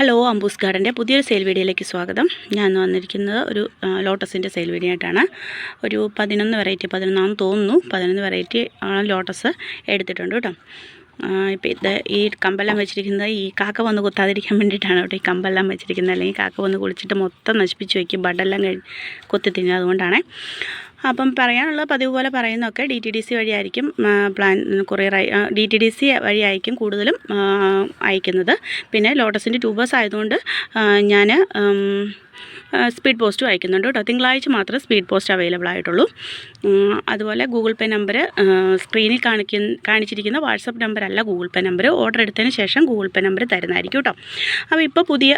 Hello അമ്പൂസ് ഗാർഡന്റെ പുതിയൊരു sale വീഡിയോയിലേക്ക് സ്വാഗതം. ഞാൻ വന്നിരിക്കുന്നത് ഒരു ലോട്ടസിന്റെ സെയിൽ വീഡിയോ ആയിട്ടാണ്. ഒരു പതിനൊന്ന് വെറൈറ്റി പതിനൊന്നാന്ന് തോന്നുന്നു. പതിനൊന്ന് വെറൈറ്റി ലോട്ടസ് എടുത്തിട്ടുണ്ട് കേട്ടോ. ഇപ്പോൾ ഇത് ഈ കമ്പെല്ലാം വെച്ചിരിക്കുന്നത് ഈ കാക്ക വന്ന് കുത്താതിരിക്കാൻ വേണ്ടിയിട്ടാണ് കേട്ടോ. ഈ കമ്പെല്ലാം വെച്ചിരിക്കുന്നത്. അല്ലെങ്കിൽ കാക്ക വന്ന് കുളിച്ചിട്ട് മൊത്തം നശിപ്പിച്ച് വയ്ക്കും ബഡെല്ലാം കഴി കൊത്തി തിന്നും. അതുകൊണ്ടാണ്. അപ്പം പറയാനുള്ള പതിവ് പോലെ പറയുന്നതൊക്കെ ഡി ടി ഡി സി വഴിയായിരിക്കും plan courier D T D C വഴിയായിരിക്കും കൂടുതലും അയക്കുന്നത്. പിന്നെ ലോട്ടസിന്റെ ട്യൂബേഴ്സ് ആയതുകൊണ്ട് ഞാൻ സ്പീഡ് പോസ്റ്റും അയക്കുന്നുണ്ട് കേട്ടോ. തിങ്കളാഴ്ച മാത്രമേ സ്പീഡ് പോസ്റ്റ് അവൈലബിൾ ആയിട്ടുള്ളൂ. അതുപോലെ ഗൂഗിൾ പേ നമ്പർ സ്ക്രീനിൽ കാണിക്കുന്ന കാണിച്ചിരിക്കുന്ന വാട്സപ്പ് നമ്പറല്ല ഗൂഗിൾ പേ നമ്പർ ഓർഡർ എടുത്തതിന് ശേഷം ഗൂഗിൾ പേ നമ്പർ തരുന്നതായിരിക്കും കേട്ടോ. അപ്പോൾ ഇപ്പോൾ പുതിയ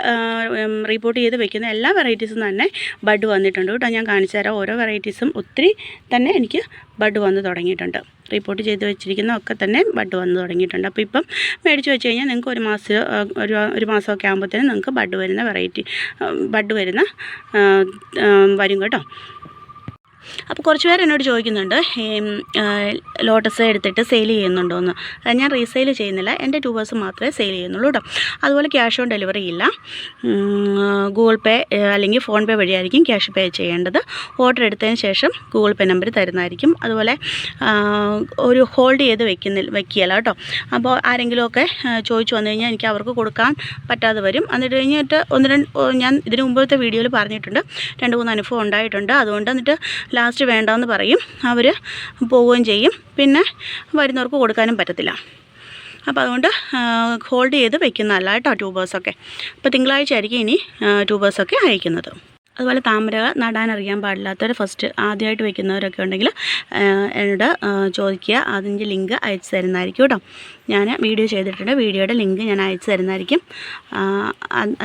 റിപ്പോർട്ട് ചെയ്ത് വെക്കുന്ന എല്ലാ വെറൈറ്റീസും തന്നെ ബഡ് വന്നിട്ടുണ്ട് കേട്ടോ. ഞാൻ കാണിച്ചു തരാം. ഓരോ വെറൈറ്റീസും ഒത്തിരി തന്നെ എനിക്ക് ബഡ് വന്ന് തുടങ്ങിയിട്ടുണ്ട്. റിപ്പോർട്ട് ചെയ്ത് വെച്ചിരിക്കുന്ന ഒക്കെ തന്നെ ബഡ് വന്ന് തുടങ്ങിയിട്ടുണ്ട്. അപ്പോൾ ഇപ്പം മേടിച്ച് വെച്ച് കഴിഞ്ഞാൽ നിങ്ങൾക്ക് ഒരു മാസം ഒരു ഒരു മാസമൊക്കെ ആകുമ്പോഴത്തേനും നിങ്ങൾക്ക് ബഡ് വരുന്ന വെറൈറ്റി ബഡ് വരുന്ന വരും കേട്ടോ. അപ്പോൾ കുറച്ച് പേർ എന്നോട് ചോദിക്കുന്നുണ്ട് ലോട്ടസ് എടുത്തിട്ട് സെയിൽ ചെയ്യുന്നുണ്ടോ എന്ന് ഞാൻ റീസെയിൽ ചെയ്യുന്നില്ല എന്റെ ട്യൂബേഴ്സ് മാത്രമേ സെയിൽ ചെയ്യുന്നുള്ളൂ കേട്ടോ അതുപോലെ ക്യാഷ് ഓൺ ഡെലിവറി ഇല്ല. ഗൂഗിൾ പേ അല്ലെങ്കിൽ ഫോൺ പേ വഴിയായിരിക്കും ക്യാഷ് പേ ചെയ്യേണ്ടത്. ഓർഡർ എടുത്തതിന് ശേഷം ഗൂഗിൾ പേ നമ്പർ തരുന്നതായിരിക്കും. അതുപോലെ ഒരു ഹോൾഡ് ചെയ്ത് വെക്കുന്നില്ല വെക്കുകയല്ല കേട്ടോ അപ്പോൾ ആരെങ്കിലുമൊക്കെ ചോദിച്ചു വന്നു കഴിഞ്ഞാൽ എനിക്ക് അവർക്ക് കൊടുക്കാൻ പറ്റാതെ വരും. എന്നിട്ട് കഴിഞ്ഞിട്ട് ഒന്ന് രണ്ട് ഞാൻ ഇതിന് മുമ്പത്തെ വീഡിയോയിൽ പറഞ്ഞിട്ടുണ്ട്. രണ്ട് മൂന്ന് അനുഭവം ഉണ്ടായിട്ടുണ്ട്. അതുകൊണ്ട് എന്നിട്ട് ലാസ്റ്റ് വേണ്ടാന്ന് പറയും. അവർ പോവുകയും ചെയ്യും. പിന്നെ വരുന്നവർക്ക് കൊടുക്കാനും പറ്റത്തില്ല. അപ്പോൾ അതുകൊണ്ട് ഹോൾഡ് ചെയ്ത് വെക്കുന്നതല്ല കേട്ടോ ട്യൂബേഴ്സൊക്കെ അപ്പോൾ തിങ്കളാഴ്ച ആയിരിക്കും ഇനി ട്യൂബേഴ്സൊക്കെ അയക്കുന്നത്. അതുപോലെ താമര നടാൻ അറിയാൻ പാടില്ലാത്തവർ ഫസ്റ്റ് ആദ്യമായിട്ട് വെക്കുന്നവരൊക്കെ ഉണ്ടെങ്കിൽ എന്നോട് ചോദിക്കുക. അതിന്റെ ലിങ്ക് അയച്ചു തരുന്നതായിരിക്കും കേട്ടോ. ഞാൻ വീഡിയോ ചെയ്തിട്ടുണ്ട്. വീഡിയോയുടെ ലിങ്ക് ഞാൻ അയച്ചു തരുന്നതായിരിക്കും.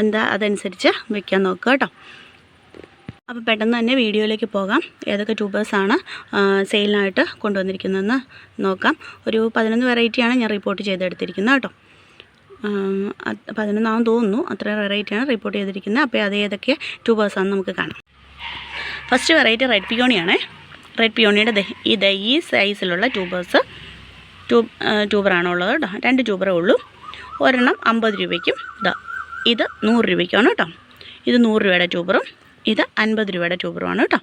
എന്താ അതനുസരിച്ച് വെക്കാൻ നോക്കുക കേട്ടോ. അപ്പോൾ പെട്ടെന്ന് തന്നെ വീഡിയോയിലേക്ക് പോകാം. ഏതൊക്കെ ട്യൂബേഴ്സാണ് സെയിലിനായിട്ട് കൊണ്ടുവന്നിരിക്കുന്നതെന്ന് നോക്കാം. ഒരു പതിനൊന്ന് വെറൈറ്റിയാണ് ഞാൻ റിപ്പോർട്ട് ചെയ്തെടുത്തിരിക്കുന്നത് കേട്ടോ. പതിനൊന്നാമെന്ന് തോന്നുന്നു. അത്ര വെറൈറ്റിയാണ് റിപ്പോർട്ട് ചെയ്തിരിക്കുന്നത്. അപ്പോൾ അത് ഏതൊക്കെ ട്യൂബേഴ്സാണെന്ന് നമുക്ക് കാണാം. ഫസ്റ്റ് വെറൈറ്റി റെഡ് പിയോണിയാണ് റെഡ് പിയോണിയുടെ ഈ ഈ സൈസിലുള്ള ട്യൂബേഴ്സ് ട്യൂബ് ട്യൂബറാണ് ഉള്ളത് കേട്ടോ. രണ്ട് ട്യൂബറേ ഉള്ളൂ. ഒരെണ്ണം അമ്പത് രൂപയ്ക്കും. ഇതാ ഇത് നൂറ് രൂപയ്ക്കാണ് കേട്ടോ. ഇത് നൂറ് രൂപയുടെ ട്യൂബറും ഇത് അൻപത് രൂപയുടെ ട്യൂബറുമാണ് കേട്ടോ.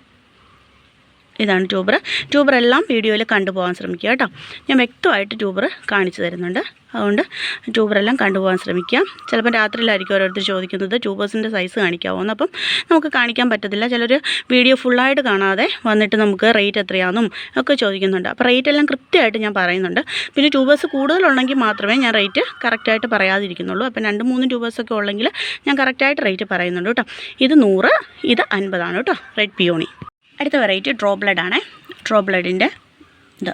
ഇതാണ് ട്യൂബർ. ട്യൂബറെല്ലാം വീഡിയോയിൽ കണ്ടുപോകാൻ ശ്രമിക്കുക കേട്ടോ. ഞാൻ വ്യക്തമായിട്ട് ട്യൂബർ കാണിച്ചു തരുന്നുണ്ട്. അതുകൊണ്ട് ട്യൂബറെല്ലാം കണ്ടുപോകാൻ ശ്രമിക്കുക. ചിലപ്പോൾ രാത്രിയിലായിരിക്കും ഓരോരുത്തർ ചോദിക്കുന്നത് ട്യൂബേഴ്സിന്റെ സൈസ് കാണിക്കാവുന്ന അപ്പം നമുക്ക് കാണിക്കാൻ പറ്റത്തില്ല. ചിലർ വീഡിയോ ഫുള്ളായിട്ട് കാണാതെ വന്നിട്ട് നമുക്ക് റേറ്റ് എത്രയാണെന്നും ഒക്കെ ചോദിക്കുന്നുണ്ട്. അപ്പോൾ റേറ്റ് എല്ലാം കൃത്യമായിട്ട് ഞാൻ പറയുന്നുണ്ട്. പിന്നെ ട്യൂബേഴ്സ് കൂടുതലുണ്ടെങ്കിൽ മാത്രമേ ഞാൻ റേറ്റ് കറക്റ്റായിട്ട് പറയാതിരിക്കുന്നുള്ളൂ. അപ്പം രണ്ട് മൂന്ന് ട്യൂബേഴ്സൊക്കെ ഉള്ളെങ്കിൽ ഞാൻ കറക്റ്റായിട്ട് റേറ്റ് പറയുന്നുണ്ട് കേട്ടോ. ഇത് നൂറ് ഇത് അൻപതാണ് കേട്ടോ. Red peony. അടുത്ത വെറൈറ്റി ഡ്രോ ബ്ലഡ് ആണ്. ഡ്രോ ബ്ലഡിന്റെ ഇത്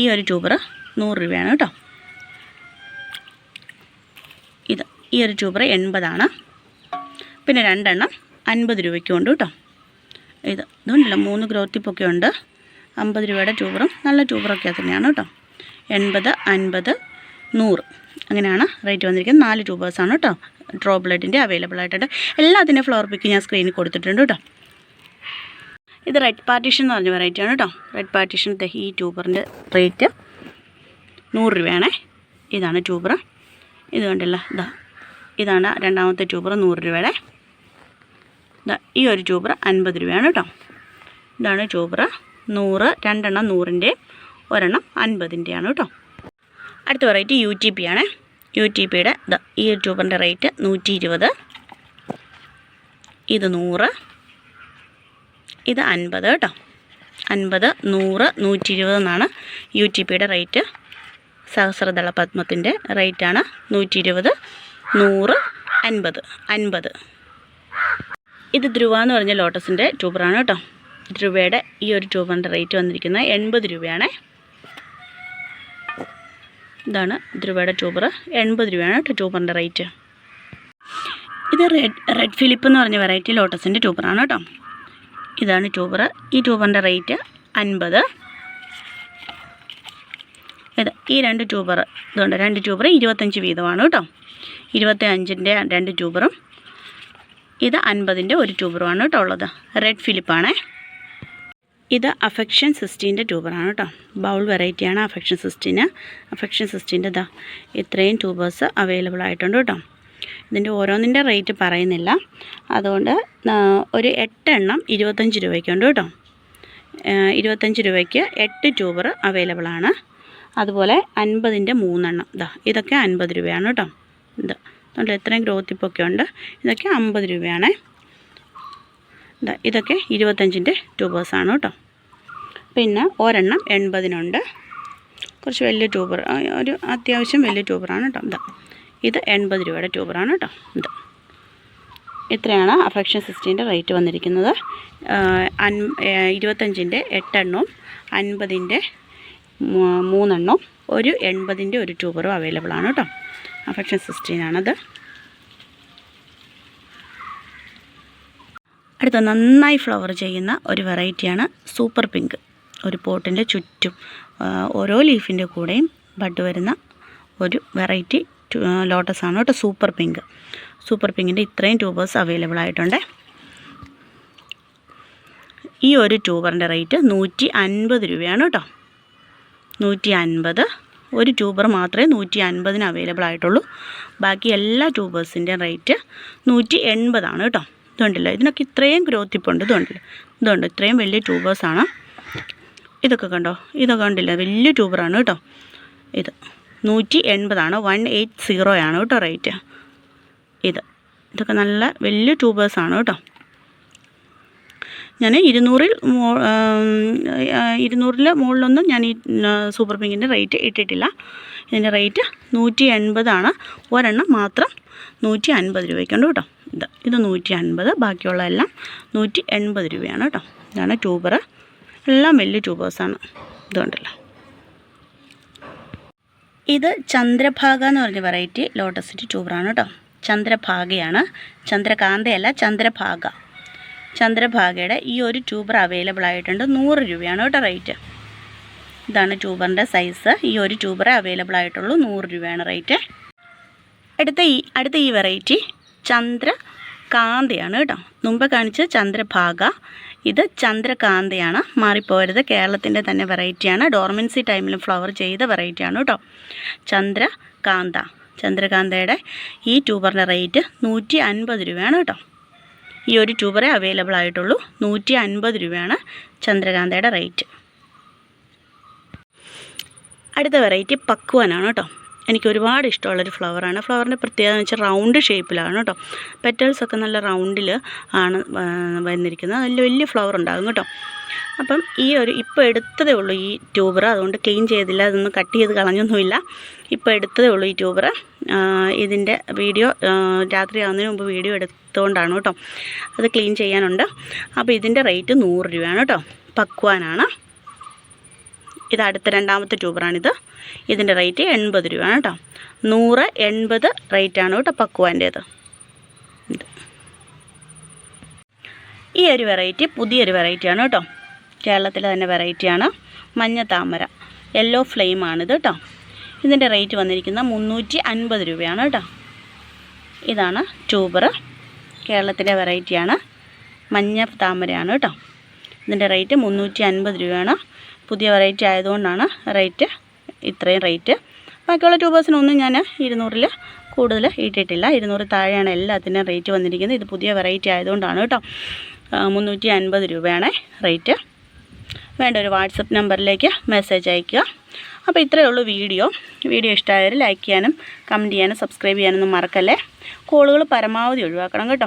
ഈ ഒരു ട്യൂബർ നൂറ് രൂപയാണ് കേട്ടോ. ഇത് ഈ ഒരു ട്യൂബർ എൺപതാണ്. പിന്നെ രണ്ടെണ്ണം അൻപത് രൂപയ്ക്കും ഉണ്ട് കേട്ടോ. ഇത് ഇതുണ്ടല്ലോ മൂന്ന് ഗ്രോത്തിപ്പൊക്കെ ഉണ്ട്. അമ്പത് രൂപയുടെ ട്യൂബറും നല്ല ട്യൂബറൊക്കെ തന്നെയാണ് കേട്ടോ. എൺപത് അൻപത് നൂറ്. അങ്ങനെയാണ് റേറ്റ് വന്നിരിക്കുന്നത്. നാല് ട്യൂബേഴ്സാണ് കേട്ടോ. ഡ്രോ ബ്ലഡിന്റെ അവൈലബിൾ ആയിട്ടുണ്ട്. എല്ലാത്തിന്റെ ഫ്ലവർ പിക്ക് ഞാൻ സ്ക്രീനിൽ കൊടുത്തിട്ടുണ്ട് കേട്ടോ. ഇത് റെഡ് പാർട്ടീഷൻ എന്ന് പറഞ്ഞ വെറൈറ്റി ആണ് കേട്ടോ റെഡ് പാർട്ടീഷൻ ഈ ട്യൂബറിന്റെ റേറ്റ് നൂറ് രൂപയാണേ. ഇതാണ് ട്യൂബർ ഇത് കണ്ടില്ല. ഇതാ ഇതാണ് രണ്ടാമത്തെ ട്യൂബർ നൂറ് രൂപയുടെ. ഇതാ ഈ ഒരു ട്യൂബർ അൻപത് രൂപയാണ് കേട്ടോ ഇതാണ് ട്യൂബർ നൂറ് രണ്ടെണ്ണം നൂറിന്റെ ഒരെണ്ണം അൻപതിന്റെയാണ് കേട്ടോ അടുത്ത വെറൈറ്റി യു ടി പി ആണ്. യു ടി പിയുടെ ഈ ട്യൂബറിന്റെ റേറ്റ് നൂറ്റി ഇരുപത് ഇത് നൂറ്. ഇത് അൻപത് കേട്ടോ. അൻപത് നൂറ് നൂറ്റി ഇരുപത് എന്നാണ് യു ടി പിയുടെ റേറ്റ്. സഹസ്രദള പത്മത്തിന്റെ റേറ്റാണ് നൂറ്റി ഇരുപത് നൂറ് അൻപത് അൻപത്. ഇത് ധ്രുവ എന്ന് പറഞ്ഞ ലോട്ടസിന്റെ ട്യൂബറാണ് കേട്ടോ. ധ്രുവയുടെ ഈ ഒരു ട്യൂബറിന്റെ റേറ്റ് വന്നിരിക്കുന്നത് എൺപത് രൂപയാണേ. ഇതാണ് ധ്രുവയുടെ ട്യൂബർ എൺപത് രൂപയാണ് കേട്ടോ ട്യൂബറിന്റെ റേറ്റ്. ഇത് റെഡ് റെഡ് ഫിലിപ്പ് എന്ന് പറഞ്ഞ വെറൈറ്റി ലോട്ടസിന്റെ ട്യൂബറാണ് കേട്ടോ. ഇതാണ് ട്യൂബർ. ഈ ട്യൂബറിന്റെ റേറ്റ് അൻപത്. ഇത് ഈ രണ്ട് ട്യൂബർ ഇതുണ്ട്. രണ്ട് ട്യൂബർ ഇരുപത്തഞ്ച് വീതമാണ് കേട്ടോ. ഇരുപത്തി അഞ്ചിന്റെ രണ്ട് ട്യൂബറും ഇത് അൻപതിന്റെ ഒരു ട്യൂബറുമാണ് കേട്ടോ ഉള്ളത്. റെഡ് ഫിലിപ്പാണേ ഇത് അഫെക്ഷൻ സിസ്റ്റീന്റെ ട്യൂബറാണ് കേട്ടോ. ബൗൾ വെറൈറ്റിയാണ് അഫെക്ഷൻ സിസ്റ്റീന് അഫെക്ഷൻ സിസ്റ്റീന്റെ ഇതാ ഇത്രയും ട്യൂബേഴ്സ് അവൈലബിൾ ആയിട്ടുണ്ട് കേട്ടോ. ഇതിന്റെ ഓരോന്നിന്റെ റേറ്റ് പറയുന്നില്ല. അതുകൊണ്ട് ഒരു എട്ടെണ്ണം ഇരുപത്തഞ്ച് രൂപയ്ക്കുണ്ട് കേട്ടോ. ഇരുപത്തഞ്ച് രൂപയ്ക്ക് എട്ട് ട്യൂബർ അവൈലബിൾ ആണ്. അതുപോലെ അൻപതിന്റെ മൂന്നെണ്ണം. ഇതാ ഇതൊക്കെ അൻപത് രൂപയാണ് കേട്ടോ. ഇത് അതുകൊണ്ട് എത്രയും ഗ്രോത്ത് ഇപ്പൊക്കെ ഉണ്ട്. ഇതൊക്കെ അമ്പത് രൂപയാണ്. ഇതാ ഇതൊക്കെ ഇരുപത്തഞ്ചിന്റെ ട്യൂബേഴ്സാണ് കേട്ടോ. പിന്നെ ഒരെണ്ണം എൺപതിനുണ്ട്. കുറച്ച് വലിയ ട്യൂബർ ഒരു അത്യാവശ്യം വലിയ ട്യൂബറാണ് കേട്ടോ. ഇതാ ഇത് എൺപത് രൂപയുടെ ട്യൂബറാണ് കേട്ടോ. ഇത്. ഇത്രയാണ് അഫക്ഷൻ സിസ്റ്റീന്റെ റേറ്റ് വന്നിരിക്കുന്നത്. അൻ ഇരുപത്തഞ്ചിന്റെ എട്ടെണ്ണവും അൻപതിന്റെ മൂന്നെണ്ണവും ഒരു എൺപതിന്റെ ഒരു ട്യൂബറും അവൈലബിൾ ആണ് കേട്ടോ. അഫക്ഷൻ സിസ്റ്റീനാണത് അടുത്ത നന്നായി ഫ്ലവർ ചെയ്യുന്ന ഒരു വെറൈറ്റിയാണ് സൂപ്പർ പിങ്ക്. ഒരു പോട്ടിന്റെ ചുറ്റും ഓരോ ലീഫിന്റെ കൂടെയും ബഡ് വരുന്ന ഒരു വെറൈറ്റി ലോട്ടസ് ആണ് കേട്ടോ. സൂപ്പർ പിങ്ക് സൂപ്പർ പിങ്കിന്റെ ഇത്രയും ട്യൂബേഴ്സ് അവൈലബിൾ ആയിട്ടുണ്ട്. ഈ ഒരു ട്യൂബറിന്റെ റേറ്റ് നൂറ്റി അൻപത് രൂപയാണ് കേട്ടോ. നൂറ്റി അൻപത് ഒരു ട്യൂബർ മാത്രമേ നൂറ്റി അൻപതിന് അവൈലബിൾ ആയിട്ടുള്ളൂ. ബാക്കി എല്ലാ ട്യൂബേഴ്സിന്റെയും റേറ്റ് നൂറ്റി എൺപതാണ് കേട്ടോ. ഇതുണ്ടല്ലോ. ഇതിനൊക്കെ ഇത്രയും ഗ്രോത്ത് ഇപ്പോൾ ഉണ്ട് ഇതുണ്ടല്ലോ. ഇതുണ്ട് ഇത്രയും വലിയ ട്യൂബേഴ്സാണ് ഇതൊക്കെ കണ്ടോ? ഇതൊക്കെ കണ്ടില്ല? വലിയ ട്യൂബറാണ് കേട്ടോ. ഇത്. നൂറ്റി എൺപതാണ് വൺ എയ്റ്റ് സീറോ ആണ് കേട്ടോ റേറ്റ്. ഇത്. ഇതൊക്കെ നല്ല വലിയ ട്യൂബേഴ്സാണ് കേട്ടോ. ഞാൻ ഇരുന്നൂറിൽ മോ- ഇരുന്നൂറിൽ മുകളിലൊന്നും ഞാൻ ഈ സൂപ്പർ പിങ്കിന്റെ റേറ്റ് ഇട്ടിട്ടില്ല. ഇതിന്റെ റേറ്റ് നൂറ്റി എൺപതാണ് ഒരെണ്ണം മാത്രം നൂറ്റി അൻപത് രൂപയ്ക്കുണ്ട് കേട്ടോ. ഇത്. ഇത് നൂറ്റി അൻപത് ബാക്കിയുള്ള എല്ലാം നൂറ്റി എൺപത് രൂപയാണ് കേട്ടോ. ഇതാണ് ട്യൂബർ എല്ലാം വലിയ ട്യൂബേഴ്സാണ് ഇതുകൊണ്ടല്ലോ ഇത് ചന്ദ്രഭാഗ എന്ന് പറഞ്ഞ വെറൈറ്റി ലോട്ടസിന്റെ ട്യൂബറാണ് കേട്ടോ ചന്ദ്രഭാഗയാണ്. ചന്ദ്രകാന്തയല്ല ചന്ദ്രഭാഗ. ചന്ദ്രഭാഗയുടെ ഈ ഒരു ട്യൂബർ അവൈലബിൾ ആയിട്ടുണ്ട്. നൂറ് രൂപയാണ് കേട്ടോ റേറ്റ് ഇതാണ് ട്യൂബറിന്റെ സൈസ് ഈ ഒരു ട്യൂബർ അവൈലബിൾ ആയിട്ടുള്ളൂ. നൂറ് രൂപയാണ് റേറ്റ് അടുത്ത ഈ അടുത്ത ഈ വെറൈറ്റി ചന്ദ്രകാന്തയാണ് കേട്ടോ. മുമ്പ് കാണിച്ച ചന്ദ്രഭാഗ. ഇത് ചന്ദ്രകാന്തയാണ്. മാറിപ്പോരുത് കേരളത്തിന്റെ തന്നെ വെറൈറ്റിയാണ് ഡോർമിൻസി ടൈമിലും ഫ്ലവർ ചെയ്ത വെറൈറ്റിയാണ് കേട്ടോ ചന്ദ്രകാന്ത. ചന്ദ്രകാന്തയുടെ ഈ ട്യൂബറിന്റെ റേറ്റ് നൂറ്റി അൻപത് രൂപയാണ് കേട്ടോ ഈ ഒരു ട്യൂബറേ അവൈലബിൾ ആയിട്ടുള്ളൂ. നൂറ്റി അൻപത് രൂപയാണ് ചന്ദ്രകാന്തയുടെ റേറ്റ് അടുത്ത വെറൈറ്റി പക്വാനാണ് കേട്ടോ എനിക്ക് ഒരുപാട് ഇഷ്ടമുള്ളൊരു ഫ്ലവറാണ്. ഫ്ലവറിന്റെ പ്രത്യേകത എന്ന് വെച്ചാൽ റൗണ്ട് ഷേപ്പിലാണ് കേട്ടോ. പെറ്റൽസൊക്കെ നല്ല റൗണ്ടിൽ ആണ് വന്നിരിക്കുന്നത്. നല്ല വലിയ ഫ്ലവർ ഉണ്ടാകും കേട്ടോ. അപ്പം ഈ ഒരു ഇപ്പോൾ എടുത്തതേ ഉള്ളൂ ഈ ട്യൂബർ അതുകൊണ്ട് ക്ലീൻ ചെയ്തില്ല അതൊന്നും കട്ട് ചെയ്ത് കളഞ്ഞൊന്നുമില്ല. ഇപ്പോൾ എടുത്തതേ ഉള്ളൂ ഈ ട്യൂബർ ഇതിന്റെ വീഡിയോ രാത്രി ആവുന്നതിന് മുമ്പ് വീഡിയോ എടുത്തുകൊണ്ടാണ് കേട്ടോ. അത് ക്ലീൻ ചെയ്യാനുണ്ട്. അപ്പോൾ ഇതിന്റെ റേറ്റ് നൂറ് രൂപയാണ് കേട്ടോ. പക്വാനാണ്. ഇത് അടുത്ത രണ്ടാമത്തെ ട്യൂബറാണിത്. ഇതിന്റെ റേറ്റ് എൺപത് രൂപയാണ് കേട്ടോ. നൂറ് എൺപത് റേറ്റാണ് കേട്ടോ പക്വാന്റേത് ഇത്. ഈ ഒരു വെറൈറ്റി പുതിയൊരു വെറൈറ്റിയാണ് കേട്ടോ. കേരളത്തിലെ തന്നെ വെറൈറ്റിയാണ് മഞ്ഞ താമര യെല്ലോ ഫ്ലെയിമാണിത് കേട്ടോ. ഇതിന്റെ റേറ്റ് വന്നിരിക്കുന്നത് മുന്നൂറ്റി അൻപത് രൂപയാണ് കേട്ടോ. ഇതാണ് ട്യൂബർ കേരളത്തിലെ വെറൈറ്റിയാണ് മഞ്ഞ താമരയാണ് കേട്ടോ. ഇതിന്റെ റേറ്റ് മുന്നൂറ്റി അൻപത് രൂപയാണ്. പുതിയ വെറൈറ്റി ആയതുകൊണ്ടാണ് റേറ്റ് ഇത്രയും റേറ്റ് ബാക്കിയുള്ള ട്യൂബേഴ്സിനൊന്നും ഞാൻ ഇരുന്നൂറിൽ കൂടുതൽ ഇട്ടിട്ടില്ല. ഇരുന്നൂറ് താഴെയാണ് എല്ലാത്തിനും റേറ്റ് വന്നിരിക്കുന്നത്. ഇത് പുതിയ വെറൈറ്റി ആയതുകൊണ്ടാണ് കേട്ടോ. മുന്നൂറ്റി അൻപത് രൂപയാണ് റേറ്റ് വേണ്ട ഒരു വാട്സപ്പ് നമ്പറിലേക്ക് മെസ്സേജ് അയയ്ക്കുക. അപ്പോൾ ഇത്രയേ ഉള്ളൂ വീഡിയോ. വീഡിയോ ഇഷ്ടമായവർ ലൈക്ക് ചെയ്യാനും കമന്റ് ചെയ്യാനും സബ്സ്ക്രൈബ് ചെയ്യാനൊന്നും മറക്കല്ലേ? കോളുകൾ പരമാവധി ഒഴിവാക്കണം കേട്ടോ.